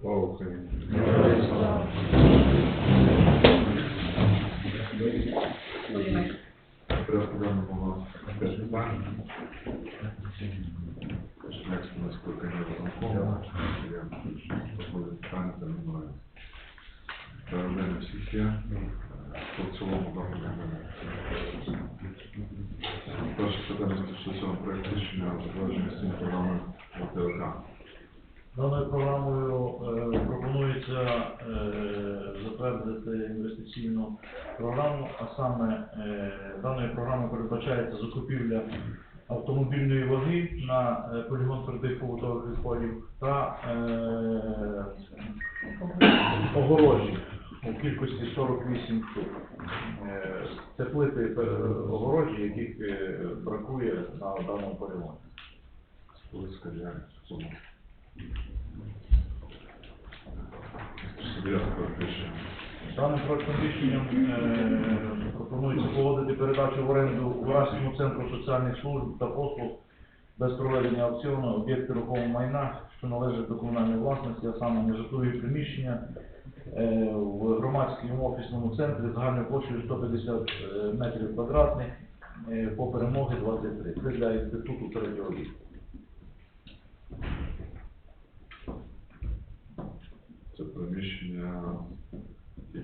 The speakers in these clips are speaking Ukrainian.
Слава Україні! По цілому даному Перше Даною програмою е, пропонується е, затвердити інвестиційну програму, а саме е, даною програмою передбачається закупівля автомобільної ваги на е, полігон твердих побутових відходів та е, огорожі у кількості 48 штук. Е, Це плити е, огорожі, яких е, бракує на даному полігоні. Даним проектом рішенням е, пропонується погодити передачу в оренду Уральському центру соціальних служб та послуг без проведення аукціону об'єкти рухомого майна, що належать до комунальної власності, а саме нежитлові приміщення е, в громадському офісному центрі загальною площею 150 е, метрів квадратних по перемоги 23. Це для інституту середнього віку. Це приміщення?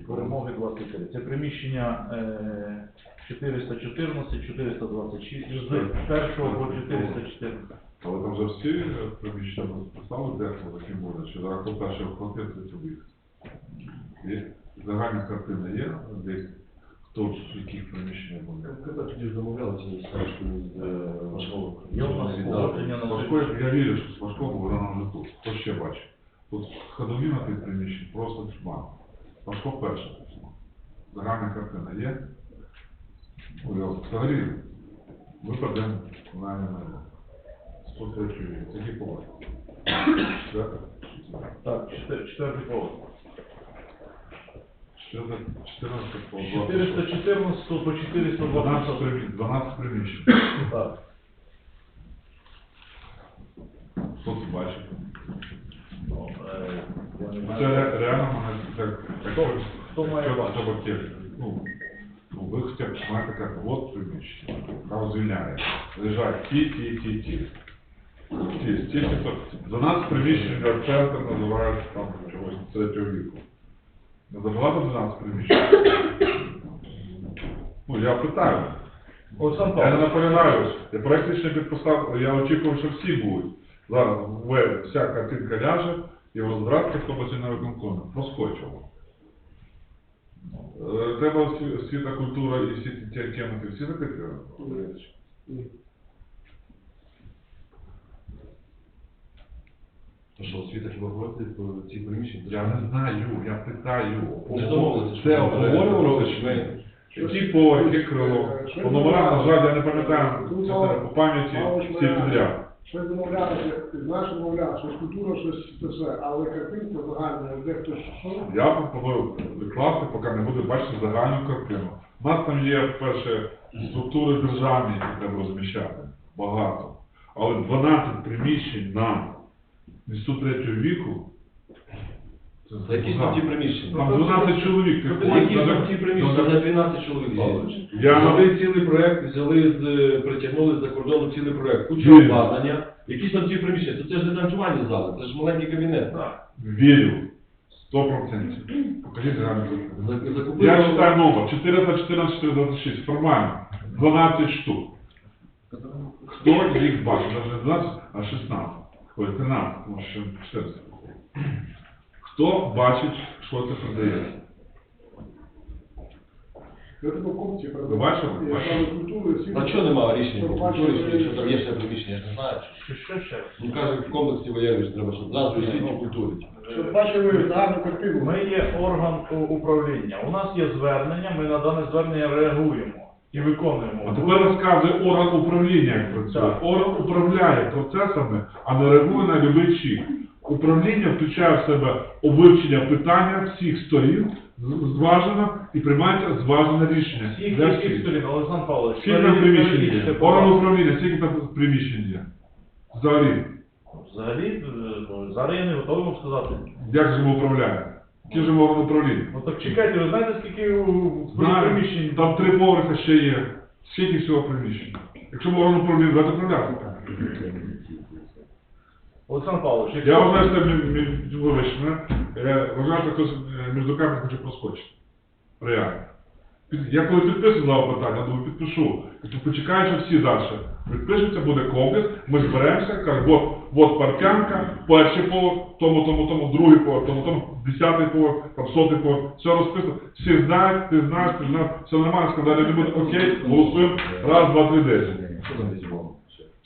Перемоги 23. Це приміщення е, 414, 426, з 1 по 414. Але там вже всі е, приміщення поставили дехто таким буде, чи зараз хто перший охватив, це тобі. Є загальна картина є, десь хто в яких приміщеннях буде. Коли тоді замовлялися з Сашкою з е, Машковим? Є у нас погодження на я вірю, що з важкого вона вже тут. Хто ще бачить? Тут ходові на тих приміщень просто тьма. Важко перше пішло. Загальна картина є. От Взагалі, випадемо на небо. 103 рік. Це який поверх? Так, четвертий поверх. 14 14 по 20. 414 по 12 420. приміщень. 12 приміщень. Так. Хто це бачить? Ну, е, я не Це ре- реально мене так... так Хто- має Що бачити? треба кілька? Ну, ну, ви хоча б маєте казати, от приміщення, там звільняє. Лежать ті, ті, ті, ті. Ті, стільки то. За нас приміщення центр називають там чогось третього віку. Не забагато 12 приміщень? Ну, я питаю. Олександр Я не Павлович, наполягаю. Я практично підписав, я очікував, що всі будуть. Зараз в вся картинка ляже і розбиратися, хто буде на виконкомі. Проскочило. Е, Треба осві- освіта, культура і всі ті ти всі закрити? А що, освіта хіба говорить про ці приміщення? Я не знаю, я питаю. Не домовилися, що Це ви- ні? Які поверхи крило? По номерам, на жаль, я не пам'ятаю, по пам'яті всі підряд. Щось домовлялися, знаєш, мовляв, щось культура, щось це все, але картинка загальна, де хтось що. Я пропоную викласти, поки не буде бачити загальну картину. У нас там є, перше, структури державні, які треба розміщати. Багато. Але 12 приміщень на інститут третього віку. Які ж там ті приміщення? Там 12 чоловік. ти Які ж там ті приміщення? За 12 чоловік, Павлович. Я- Взяли цілий проект, взяли, з, притягнули за кордону цілий проект. Куча Вірю. обладнання. Які ж там ті приміщення? Це, це ж не танцювальні зали, це ж маленький кабінет. Так. Вірю. 100%. Покажіть. За- Закупили... Я читаю номер 414 426. Формально. 12 штук. Хто їх бачить? Навіть не 12, а 16. Ой, 13, тому що 14. Хто бачить, що це продається? Ви бачили? Освіту. А чого немає рішення Побачили, культуру, що там є ще приміщення, я не знаю. Що, ще? Ну кажуть, в комплексі воєнний, що треба, щоб зразу освіті культурі. Щоб бачили загальну картину. Ми є орган управління. У нас є звернення, ми на дане звернення реагуємо і виконуємо. А тепер розказує орган управління, як працює. Орган управляє процесами, а не реагує на любий чих. Управління включає в себе вивчення питання всіх сторін, зважено і приймається зважене рішення. Всіх Для всіх. сторін, Олександр Павлович, Скільки там приміщень є? Орган управління, скільки там приміщень є? Взагалі, Взагалі, е, ну, зараз я не готовий вам сказати. як же ми управляємо? Який же ми орган управління? Ну так чекайте, ви знаєте, скільки у- Знаю, приміщень? там три поверхи ще є. Скільки всього приміщень? Якщо ми орган управління, давайте управляти. Олександр Павлович, якщо... Я вважаю, що мі- мі- вибач е, вважаю, що хтось е, між руками хоче проскочити. Реально. Під- Я коли підписував питання, думаю, підпишу. Кажу, почекай, що всі далі. Підпишуться, буде комплекс, ми зберемося, кажуть, от, от партянка, перший поверх, тому, тому, тому, другий поверх, тому, тому, десятий поверх, там сотий поверх, все розписано. Всі знають, ти знаєш, ти знаєш, все нормально, скандалів не буде, окей, голосуємо, раз, два, три, десять. Що там візьмемо?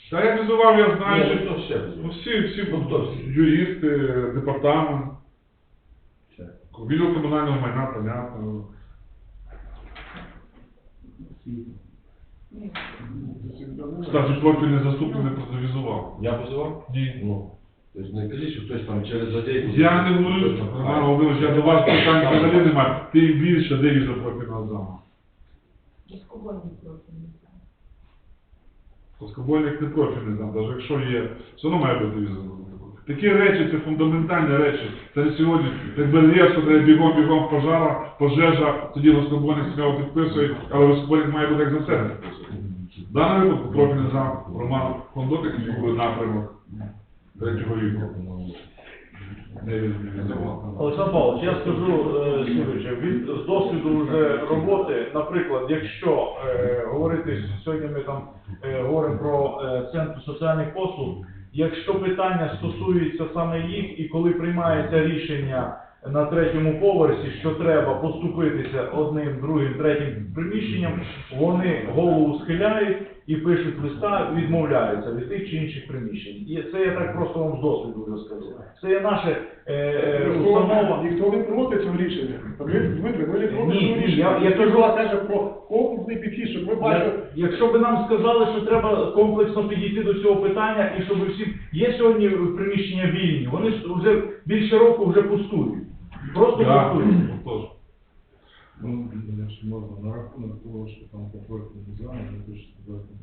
Та я візував, я знаю, що ну, ще ну, візьмемо. всі, всі, Ну, хто всі? юристи, департамент, Ще. відділ комунального майна, понятно. Кстати, профільний заступник не противізував. Я позивав? Ні. Ну. Тобто не кажіть, що хтось там через задейку... Я не говорю, Роман Володимирович, я до вас питань взагалі немає. Ти більше за профільного зама. Дискувальний профіль. Плоскобойник не профільний знав, навіть якщо є, все одно має бути візовий. Такі речі, це фундаментальні речі. Це не сьогодні, якби резко треба бігом-бігом пожара, пожежа, тоді воскобойник сміло підписує, але воскобойник має бути як за себе підписує. В даному випадку профільний зам Роман Кондотик який був напрямок третього віку. Не візовий. Олександр Павлович, я скажу е, від з досвіду вже роботи, наприклад, якщо е, говорити сьогодні ми там е, говоримо про е, центр соціальних послуг, якщо питання стосується саме їх, і коли приймається рішення на третьому поверсі, що треба поступитися одним, другим, третім приміщенням, вони голову схиляють і пишуть листа, відмовляються від тих чи інших приміщень. І це я так просто вам з досвіду вже скажу. Це є наше е, е, установа. Ніхто не проти цього рішення. Дмитрий, Дмитрий, ми не проти Ні, цього ні, рішення. я- я кажу- була теж про комплексний підхід, щоб ми бачили. Я- Якщо б нам сказали, що треба комплексно підійти до цього питання, і щоб всі є сьогодні приміщення вільні, вони ж вже більше року вже пустують. Просто пустують. Ну, якщо можна, на рахунок того, що там по профільному зоні, я хочу сказати,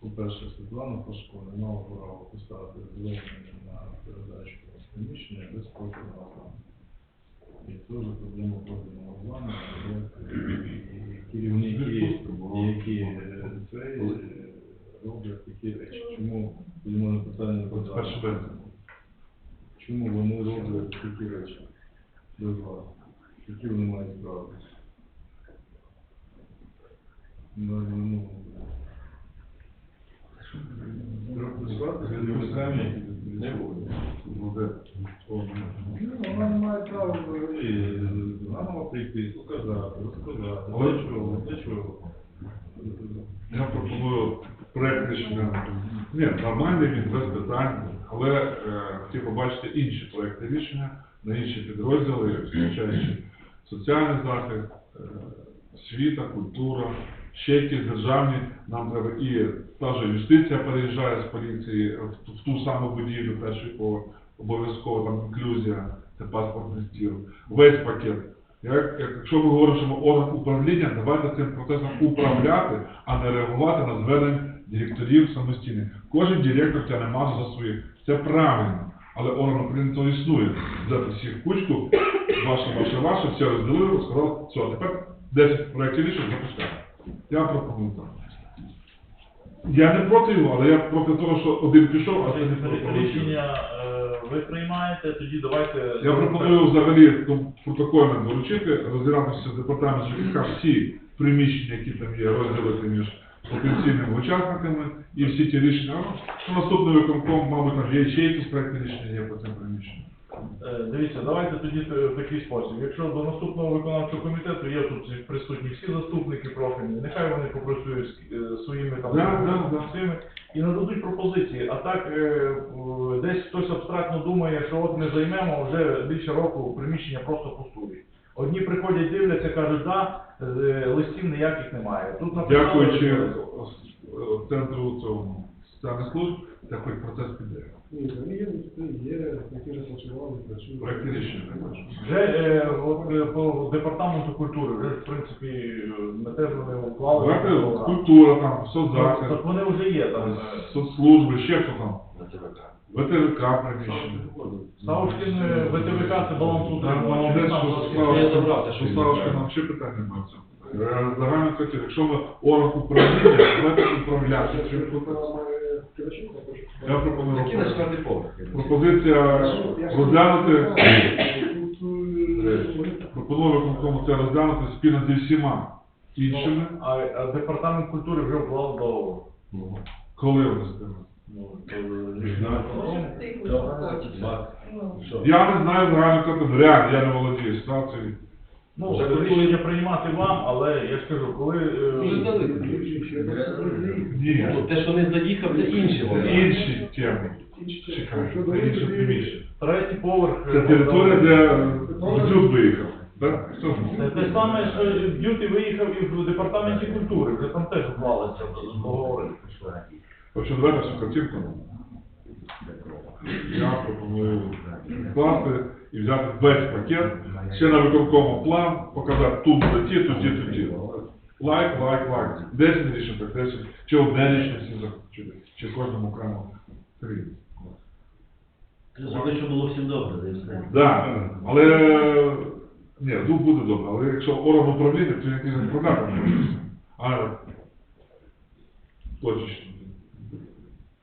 по-перше, Світлана Пашко не мала права поставити звернення на передачу приміщення без профільного плану. І теж проблема профільного плану, і керівники, які е, це е, роблять такі речі. Чому, тоді мене питання подати, чому вони роблять такі речі без вас? Які вони мають право? Ну, ну, вона права? Я пропоную рішення. Ні, нормальний він без питань, але хотів побачити інші проекти рішення на інші підрозділи, включаючи соціальний захист, е, освіта, культура, ще державні. Нам треба і та же юстиція переїжджає з поліції в, в ту саму будівлю, перший поверх, обов'язково там інклюзія, це паспортний стіл, весь пакет. Як, як- якщо ми говоримо, що ми орган управління, давайте цим процесом управляти, а не реагувати на звернення директорів самостійно. Кожен директор тягне масу за своїх. Це правильно. Але орган управління то існує. Взяти всіх кучку, ваше, ваше, ваше, все розділили, сказали, все, тепер 10 проєктів рішень запускаємо. Я пропоную так. Я не проти його, але я проти того, що один пішов, а це не. Рішення е, ви приймаєте, тоді давайте... Я пропоную взагалі ну, протокольно доручити, розглянутися з департаментом ЖКХ всі приміщення, які там є, розділити між потенційними учасниками і всі ті рішення. Ну, наступний виконком, мабуть, там є ще якісь проекти рішення є по цим приміщенням. Е, Дивіться, давайте тоді в такий спосіб. Якщо до наступного виконавчого комітету є тут присутні всі заступники профільні, нехай вони попрацюють з е, своїми там цими і нададуть пропозиції. А так е, десь хтось абстрактно думає, що от ми займемо вже більше року приміщення просто пустують. Одні приходять, дивляться, кажуть, да, е, листів ніяких немає. Тут написали, Дякуючи е, центру цього соціальних служб, хоч процес піде. Ні, вони є, є, які розпочували, працюють. Проекти рішення, не бачу. Вже е, от, е, по департаменту культури, вже в принципі е, ми теж вони уклали. Давайте культура там, Так соцзахист, вони вже є там. е, соцслужби, ще хто там, На ТВК. Приміщення. Савушкін е, ВТВК це баланс Так, утримання. молодець, Я забрав те, що що що нам ще питання немає в цьому. Е, Загально хотів, якщо ми орган управління, давайте управляти цим процесом. Я пропоную Який на четвертий поверх? пропозиція розглянути е, пропоную виконкому це розглянути спільно зі всіма іншими. Ну, а, а департамент культури вже вклав договор. Коли вони спільно? Ну, то, в цих Да. хочеться. Два. Ну? Я не знаю загальну картину, реально, я не володію ситуацією. Ну, Вже рішення приймати вам, але я ж кажу, коли... е. Ні, Ну, Те, що не заїхав, це інші вони. інші теми. Чекайте, це інше приміщення. Третій поверх... Це територія, де Дзюб виїхав. Так? Це те саме, що Дюти виїхав і в департаменті культури, вже там теж вклалися договори. Отже, давайте всю картинку. Я пропоную вкласти і взяти весь пакет, ще на виконкому план, показати тут за ті, тут ті, тут ті. Лайк, лайк, лайк. Десять рішень, так десять. Чи одне рішення всі захочуть, чи кожному окремо три. Зроби, щоб було всім добре, да і все. Да, але ні, дух буде добре, але якщо орган управління, то якийсь не може. А точечно.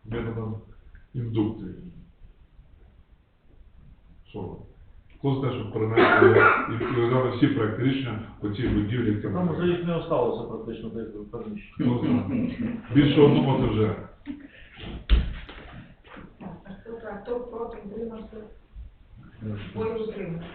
Методом індукції. Що? Хто за те, щоб перенести і розглянути всі проекти рішення по цій будівлі, Там вже їх не осталося практично тих переміщень. Хто? Більше одного це вже. А хто проти, утримався? Двоє утримався.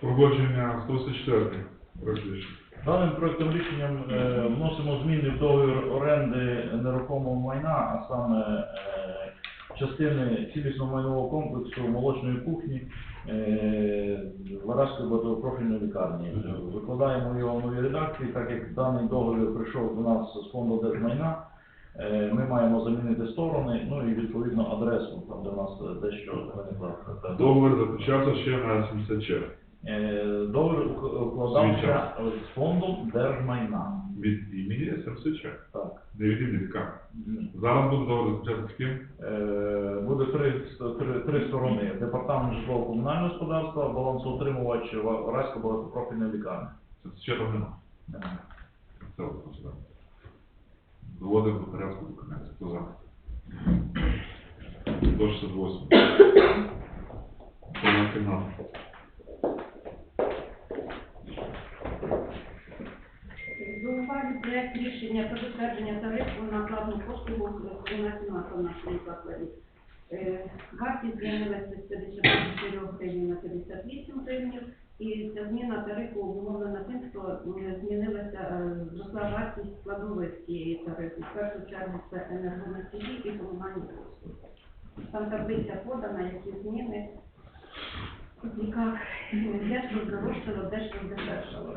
Проводження 104 проект рішення. Даним проектом рішенням е, вносимо зміни в договір оренди нерухомого майна, а саме е, частини цілісного майнового комплексу молочної кухні е, Варажської багатопрофільної лікарні. Викладаємо його в новій редакції, так як даний договір прийшов до нас з фонду держмайна. е, Ми маємо замінити сторони, ну і відповідно адресу, там де у нас е, дещо виникла. Договір започався ще на 70 черг. Е, Договір укладався з фондом держмайна. Від імені 70. Так. Не від імені КАМ. Ні. Зараз буде договір заключатися з ким? Е, Буде три, три, три сторони. Департамент житлово-комунального господарства, балансоутримувач Вараська багатопрофільна лікарня. Це ще там нема. Е, Це просто. Доводимо до порядку документів. Хто за? До 68. Це на кімнату. До уваги проект рішення про затвердження тарифу на платну послугу комунального в нашому закладі. Е, Вартість змінилася з 54 гривень на 58 гривень, і ця зміна тарифу обумовлена тим, що м, змінилася, е, зросла вартість складових цієї В це енергоносії і комунальні послуги. Там таблиця подана, які зміни, яка дещо здорожчало, дещо здешевшало.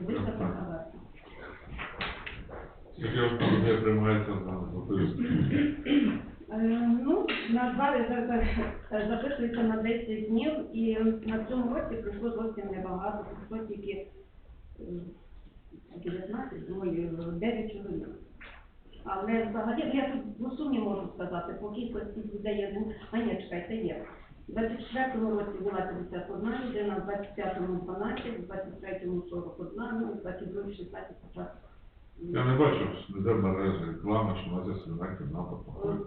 Виставка на. Скільки ж приймається за записку? Е, Ну, на за- записується на 10 днів, і на цьому році прийшло зовсім небагато, прийшло тільки 19, думаю, 9 чоловік. Але взагалі, ну, я тут в сумі можу сказати, по кількості людей я був, а ні, чекайте, є. У 24-му році була 51 людина, в 25-му 12, в 23-му 41, ну, в 22-му 16 початку. Я не бачу, що ніде мережі реклами, що у нас є свина кімната.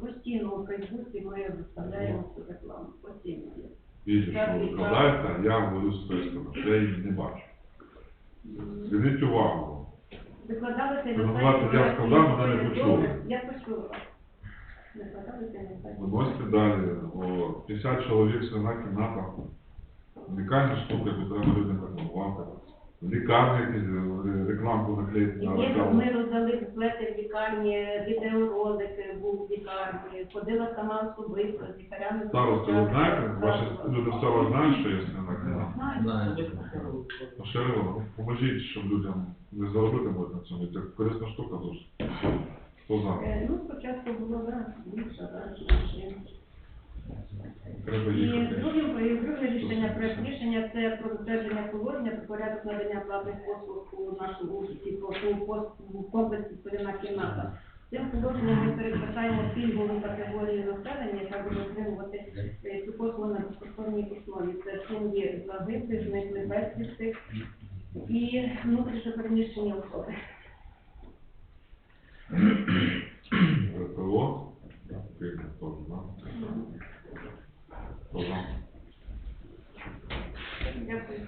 Постійно у Фейсбуці ми виставляємо цю рекламу. Постійно є. Бачу, що викладаєте, а я говорю з. Я її не бачу. Зверніть увагу. Викладалися на називаєте, я сказав, але не почула. Я почула. На сайті. Виносите далі. О, 50 чоловік свина кімната. Унікальна штука, яку треба людям рекламувати. Лікарні якісь е, рекламку наклеїти на рекламу. ми роздали буклети в лікарні, відеоролики був в лікарні, ходила сама особисто з лікарями. Старости, ви знаєте, ваші люди в селах знають, що є свина кімната? Знаю. Поширило, поможіть, щоб людям не заробити можуть на цьому. Це корисна штука дуже. Хто знає? Е, Ну, спочатку було да, більше, менше. Треба І їхати. і друге рішення, проект рішення це про затвердження положення про порядок надання платних послуг у нашому офісі по по комплексі сторона кімната. Цим положенням ми передбачаємо пільгову категорію населення, яка буде отримувати е, цю послугу на безкоштовній основі. Це сім'ї загиблих, зниклих безвісти і внутрішньо переміщені особи. ВПО. Козак. Дякую.